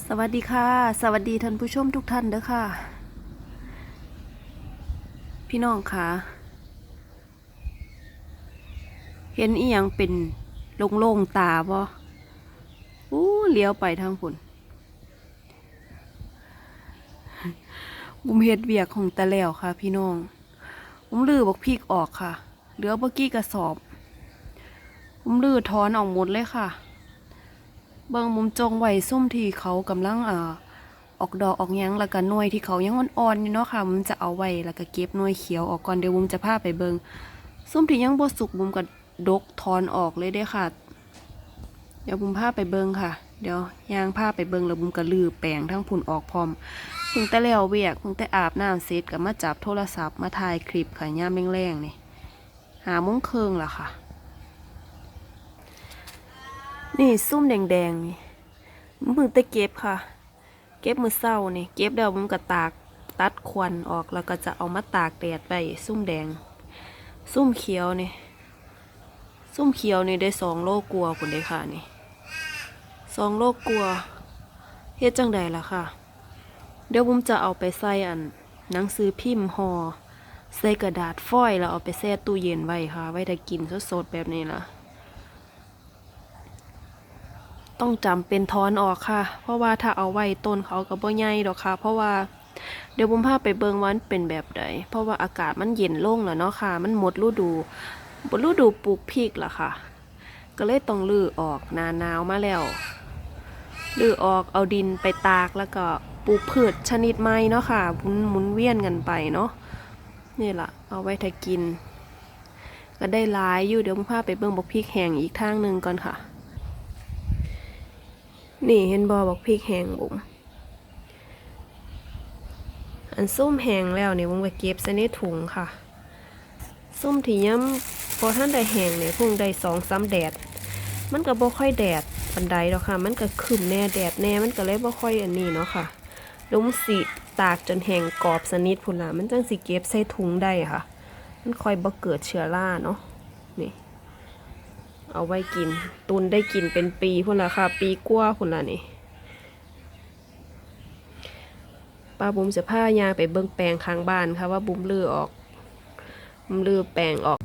สวัสดีค่ะ สวัสดีท่านผู้ชมทุกท่านเด้อค่ะ พี่น้องค่ะ เห็นอีหยังเป็นโล่งๆตาบ่อู้เลี้ยวไปทางพุ่นบุมเฮ็ดเวียกของตะแล้วค่ะ พี่น้องผมลือบอกพริกออกค่ะ เหลือบ่กี้กระสอบผมลือถอนออกหมดเลยค่ะ เบิ่งมุมจงไว้มที่เขากำลังอ่าออกดอกออกยังแล้วก็หน่วยที่เขายังอ่อนๆอยู่เนาะค่ะมุมจะเอาไว้แล้วก็เก็บหน่วยเขียวออกก่อนเดี๋ยวมุมจะพาไปเบิงซุ่มที่ยังบ่สุกมุมก็ดกถอนออกเลยเด้ค่ะ เดี๋ยวมุมพาไปเบิงค่ะ เดี๋ยวยางพาไปเบิงแล้วมุมก็ลือแปลงทั้งพุ่นออกพร้อมเพิ่งแต่แล้วเวียกเพิ่งแต่อาบน้ำเสร็จก็มาจับโทรศัพท์มาถ่ายคลิปค่ะยามแรงๆนี่หาโมงเครึ่งล่ะค่ะ นี่ซุ่มแดงๆนี่มึงแต่เก็บค่ะ เก็บมือเศร้านี่ เก็บเดี๋ยวมึงก็ตากตัดควันออกแล้วก็จะเอามาตากแดดไปซุ่มแดง ซุ่มเขียวนี่ซุ่มเขียวนี่ได้สองโลกลัวคุณได้ค่ะนี่สองโลกลัวเฮ็ดจังใดล่ะค่ะ เดี๋ยวบุมจะเอาไปใส่อันหนังสือพิมพ์ห่อใส่กระดาษฟอยล์แล้วเอาไปแช่ตู้เย็นไว้ค่ะ ไว้ถ้ากินสดๆแบบนี้ล่ะ ต้องจำเป็นทอนออกค่ะ เพราะว่าถ้าเอาไว้ต้นเขาก็บ่ใหญ่ดอกค่ะ เพราะว่าเดี๋ยวผมพาไปเบิงวันเป็นแบบใด เพราะว่าอากาศมันเย็นลงแล้วเนาะค่ะ มันหมดฤดูหมดฤดูปลูกพริกละค่ะ ก็เลยต้องลื้อออกนาหนาวมาแล้วลื้อออกเอาดินไปตากแล้วก็ปลูกพืชชนิดใหม่เนาะค่ะหมุนหมุนเวียนกันไปเนาะนี่ละเอาไว้ถ้ากิน ก็ได้หลายอยู่เดี๋ยวผมพาไปเบิ่งบกพริกแห้งอีกทางหนึ่งก่อนค่ะ นี่เห็นบอบอกพริกแห้งบุ๋มอันส้มแห้งแล้วเนี่ยบุ๋มก็เก็บใส่ในถุงค่ะ ส้มที่ย้ำพอท่านได้แห้งเนี่ยพุ่งได้สองสามแดด มันก็บ่ค่อยแดดปันใดหรอกค่ะ มันก็ขึ้นแน่แดดแน่ มันก็เลยบ่ค่อยอันนี้เนาะค่ะลุมสิตากจนแห้งกรอบสนิทพุ่นละมันจังสิเก็บใส่ถุงได้ค่ะ มันค่อยบ่เกิดเชื้อราเนาะ เอาไว้กิน ตุนได้กินเป็นปีพุ่นละค่ะ ปีกว่าพุ่นละนี่ป้าบุ๋มจะพายางไปเบิ่งแปลงข้างบ้านค่ะว่าบุ๋มลือออกบุ๋มลือแปลงออก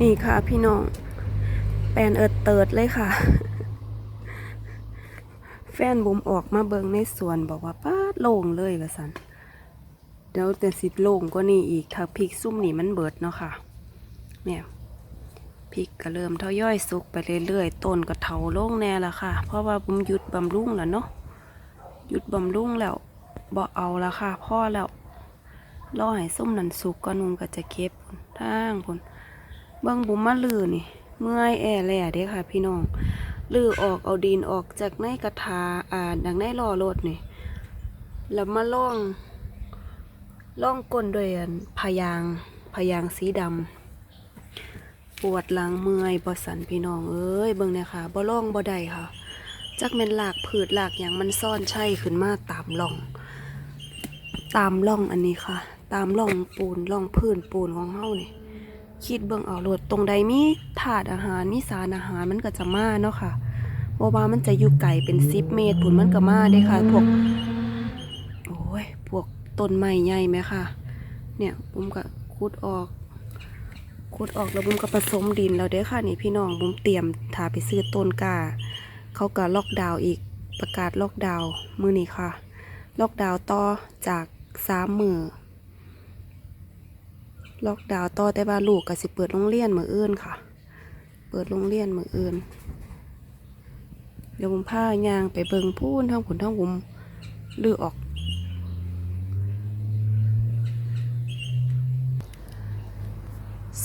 นี่ค่ะพี่น้อง แปลนเอิดเติดเลยค่ะ แฟนบุ๋มออกมาเบิ่งในสวนบอกว่าป้าโล่งเลยว่าสันเดี๋ยวแต่สิโล่งก็นี่อีกถ้าพริกซุ่มนี่มันเบิดเนาะค่ะ เนี่ยพริกก็เริ่มทยอยสุกไปเรื่อยๆ ต้นก็เถาลงแน่ละค่ะ เพราะว่าผมหยุดบำรุงแล้วเนาะหยุดบำรุงแล้วบ่เอาละค่ะพ่อแล้วรอให้ส้มนันสุกก็นุ่งก็จะเก็บพนทางพุ่นเบิ่งบุมมาลือนี่ เมื่อยแอแหล่เด้ค่ะ พี่น้องลือออกเอาดินออกจากในกระทาอ่าดังในล้อรถนี่แล้วมาล่องล่องก้นด้วยพยางพยางสีดำ ปวดหลังเมื่อยบ่สันพี่น้องเอ้ยเบิ่งเนี่ยค่ะบ่ล่องบ่ได้ค่ะ จักแม่นหลากผืดหลากอย่างมันซ่อนใช่ขึ้นมาตามร่อง ตามร่องอันนี้ค่ะ ตามร่องปูนร่องพื้นปูนของเฮานี่คิดเบิ่งเอาโลดตรงใดมีถาดอาหารมีสารอาหารมันก็จะมาเนาะค่ะบ่ว่ามันจะอยู่ไกลเป็น10เมตรพุ่นมันก็มาได้ค่ะ พวกโอ้ยพวกต้นไม้ใหญ่ไหมค่ะ เนี่ยผมก็ขุดออก ขุดออกแล้วบุ้มก็ผสมดินแล้วเด้อค่ะนี่พี่น้องบุ้มเตรียมถาไปซื้อต้นกาเขาก็ล็อกดาวน์อีกประกาศล็อกดาวน์มือนี้ค่ะ ล็อกดาวน์ต่อจากสามมือล็อกดาวน์ต่อแต่ว่าลูกก็สิเปิดโรงเรียนมืออื่นค่ะ เปิดโรงเรียนมืออื่น เดี๋ยวบุ้มพายางไปเบิงพูนทั้งผุนทั้งบุ้มลือออก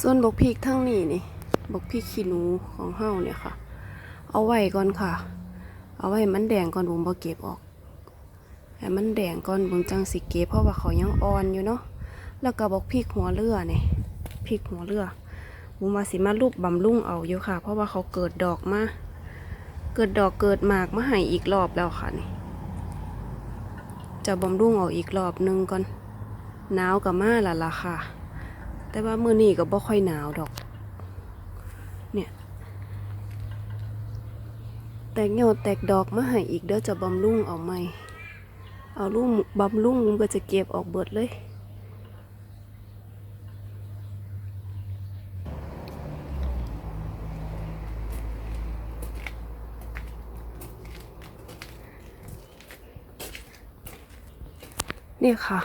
ส่วนบกพริกทั้งนี้นี่บกพริกขี้หนูของเฮาเนี่ยค่ะ เอาไว้ก่อนค่ะ เอาไว้มันแดงก่อนบุ๋มบ่เก็บออกให้มันแดงก่อนบุ๋มจังสิเก็บเพราะว่าเขายังอ่อนอยู่เนาะแล้วก็บกพริกหัวเรือนี่พริกหัวเรือบุ๋มมาสิมารูปบำรุงเอาอยู่ค่ะ เพราะว่าเขาเกิดดอกมาเกิดดอกเกิดหมากมาให้อีกรอบแล้วค่ะนี่จะบำรุงเอาอีกรอบนึงก่อนหนาวกับมาละล่ะค่ะ แต่ว่ามือนี้ก็บ่ค่อยหนาวดอก เนี่ย แตกยอดแตกดอกมาให้อีกเดี๋ยวจะบำรุงเอาไหมเอาลูกบำรุงมันก็จะเก็บออกเบิดเลยเนี่ยค่ะ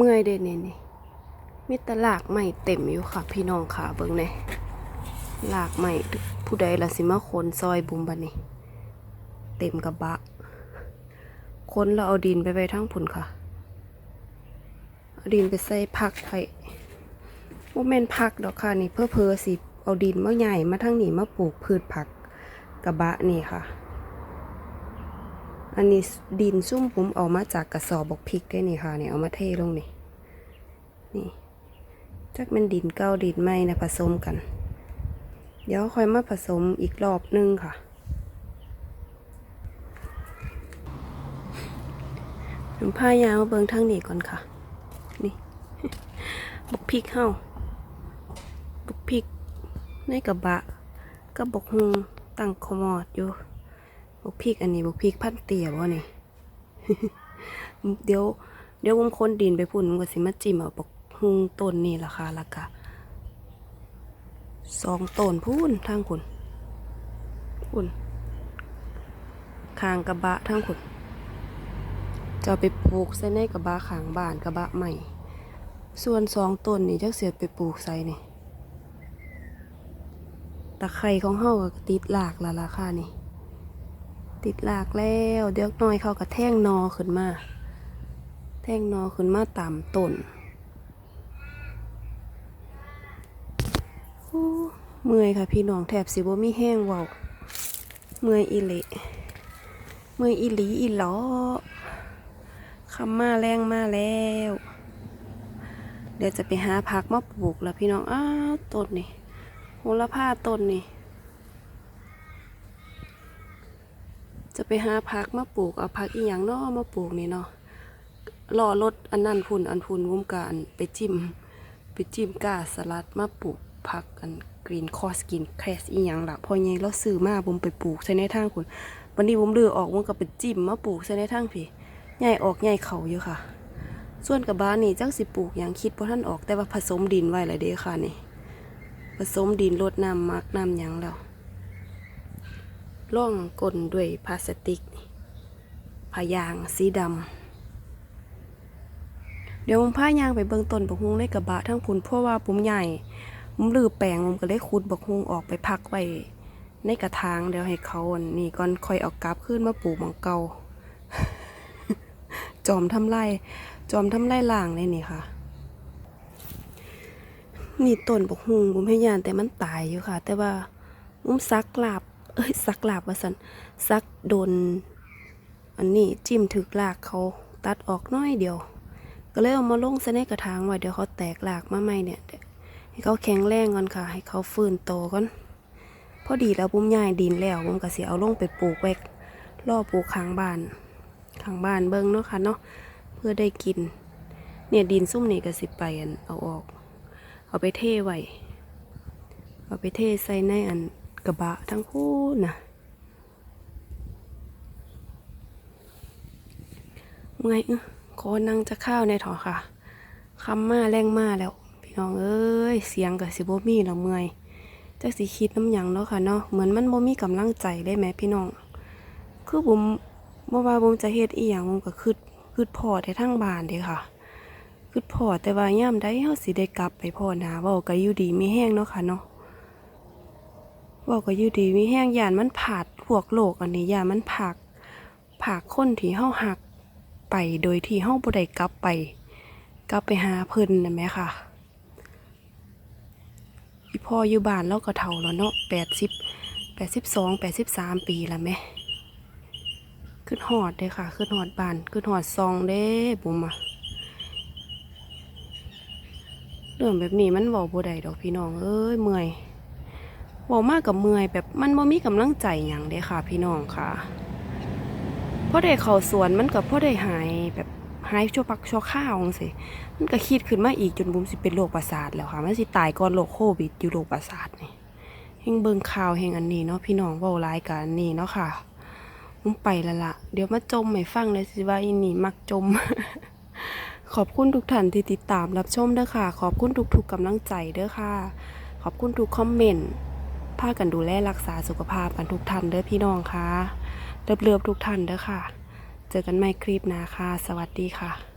เมื่อยเด่นนี่นี่มีตลากใหม่เต็มอยู่ค่ะ พี่น้องค่ะเบิ่งแหน่ลากใหม่ผู้ใดละสิมาคนซอยบุมบันนี่เต็มกระบะคนเราเอาดินไปไว้ทั้งผุนค่ะเอาดินไปใส่พักไว้ว่าแม่นพักดอกค่ะนี่เพื่อเพอสิเอาดินมาใหญ่มาทั้งนี้มาปลูกพืชผักกระบะนี่ค่ะ อันนี้ดินซุ่มผมเอามาจากกระสอบบกพริกได้นี่ค่ะเนี่ยเอามาเทลงนี่นี่จักมันดินเก้าดินไหมนะผสมกัน เดี๋ยวค่อยมาผสมอีกรอบนึงค่ะหนูพายางมาเบิงทางนี้ก่อนค่ะ นี่บกพริกเฮาบกพริกในกระบะกับกฮุงตั้งคอมอดอยู่ บกพริกอันนี้บกพริกพันเตียบ่นี่เดี๋ยวเดี๋ยวผมคนดินไปพุ่นผมก็สิมาจิ้มเอาบกฮุงต้นนี่ล่ะค่ะแล้วก็สองต้นพุ่นทางคุณพุ่นคางกระบะทางคุณจะไปปลูกใส่ในกระบะขางบ้านกระบะใหม่ ส่วนสองต้นนี่จักเสียไปปลูกใส่นี่ตะไคร่ของเฮาก็ติดหลากละราคานี่ ติดหลากแล้ว เดี๋ยวน้อยเขาก็แท่งนอขึ้นมา แท่งนอขึ้นมาตามต้นโอ้เมื่อยค่ะพี่น้องแถบสิบ่มีแห้งเว้าเมื่อยอีเละเมื่อยอีหลีอีหลอคำมาแรงมาแล้ว เดี๋ยวจะไปหาผักมาปลูกแล้วพี่น้องอ้าวต้นนี่โหระพาต้นนี่ จะไปหาผักมาปลูกเอาผักอีหยังเนาะมาปลูกนี่เนาะรอรถอันนั้นพุ่นอันพุ่นวุ้มกาอันไปจิ้มไปจิ้มกาสลัดมาปลูกผักอันกรีนคอสกินแคสอีหยังล่ะพอไงเราซื้อมาผมไปปลูกใส่ในทางคุณวันนี้ผมเลือออกผมก็ไปจิ้มมาปลูกใส่ในทางพี่ใหญ่ออกใหญ่เขาอยู่ค่ะ ส่วนกับบ้านนี่จักสิปลูกอย่างคิดเพราะท่านออกแต่ว่าผสมดินไว้เลยเด้ค่ะนี่ผสมดินลดน้ำมักน้ำหยังแล้ว ร่องกลด้วยพลาสติกพายางสีดำเดี๋ยวผมพายางไปเบิ่งต้นบกฮุงในกระบะทั้งคุณเพราะว่าผมใหญ่ผมลือแปลงผมก็เลยขุดบกฮุงออกไปพักไว้ในกระถางเดี๋ยวให้เขานนี่ก่อนค่อยเอากลับขึ้นมาปลูกมองเกาจอมทำไรจอมทำไรล่างเลยนี่ค่ะนี่ต้นบกฮุงผมให้ยานแต่มันตายอยู่ค่ะ แต่ว่าผมซักลาบ เอ้ยซักลาบว่าสันซักโดน อันนี้จิ้มถึกลากเขาตัดออกน้อยเดียว ก็เลยเอามาลงใส่ในกระถางไว้เดี๋ยวเขาแตกลากมาใหม่เนี่ยให้เขาแข็งแรงก่อนค่ะ ให้เขาฟื้นโตก่อนพอดีแล้วผมย้ายดินแล้วผมก็สิเอาลงไปปลูกไว้รอปลูกข้างบ้านทางบ้านเบิ้งเนาะค่ะเนาะเพื่อได้กิน เนี่ยดินซุ่มนี่ก็สิไปอันเอาออก เอาไปเทไว้เอาไปเทใส่ในอัน กระบะทั้งคู่นะเมื่อยเออขอนั่งจะข้าวในถอค่ะคำมาแรงมาแล้ว พี่น้องเอ้ยเสียงกับสิบ่มีแล้วเมื่อยจักสิคิดน้ำหยังเนาะค่ะเนาะเหมือนมันบ่มีกำลังใจได้ไหมพี่น้อง คือผมบ่ว่าผมจะเฮ็ดอีหยังผมก็คิดคิดพอแต่ทั้งบ้านเด้ค่ะคิดพอแต่ว่ายามใดเฮาสิได้กลับไปพ่อหนาเว้าก็อยู่ดีมีแห้งเนาะค่ะเนาะ ว้าก็อยู่ดีมีแห้งยานมันผาดพวกโลกอันนี้ยานมันผากผากคนที่เฮาหักไปโดยที่เฮาบ่ได้กลับไป กลับไปหาเพิ่นน่ะแหมค่ะอีพ่ออยู่บ้านเราก็เฒ่าแล้วเนาะ80 82 83ปีแล้วแหมขึ้นหอดเด้ค่ะ ขึ้นหอดบานขึ้นหอดซองเด้บุ๋มอะเรื่องแบบนี้มันบอกบ่ได้ดอกพี่น้องเอ้ยเมื่อย บอกมากกับเมื่อยแบบมันบ่มีกำลังใจหยังเด้ค่ะ พี่น้องค่ะพอได้เข้าสวนมันกับพอได้หายแบบหายชั่วพักชั่วข้าวจังซี่มันก็คิดขึ้นมาอีกจนบุ๋มสิเป็นโรคประสาทแล้วค่ะมันสิตายก่อนโรคโควิดอยู่โรคประสาทนี่เฮงเบิงข่าวแห่งอันนี้เนาะพี่น้องเว้าหลายกับอันนี้เนาะค่ะมึงไปละละเดี๋ยวมาจมให้ฟังเลยสิว่าอีนี่มักจม ขอบคุณทุกท่านที่ติดตามรับชมเด้อค่ะ ขอบคุณทุกๆกำลังใจเด้อค่ะ ขอบคุณทุกคอมเมนต์ พากันดูแลรักษาสุขภาพกันทุกท่านเด้อพี่น้องค่ะเรียบๆทุกท่านเด้อค่ะ เจอกันใหม่คลิปหน้าค่ะ สวัสดีค่ะ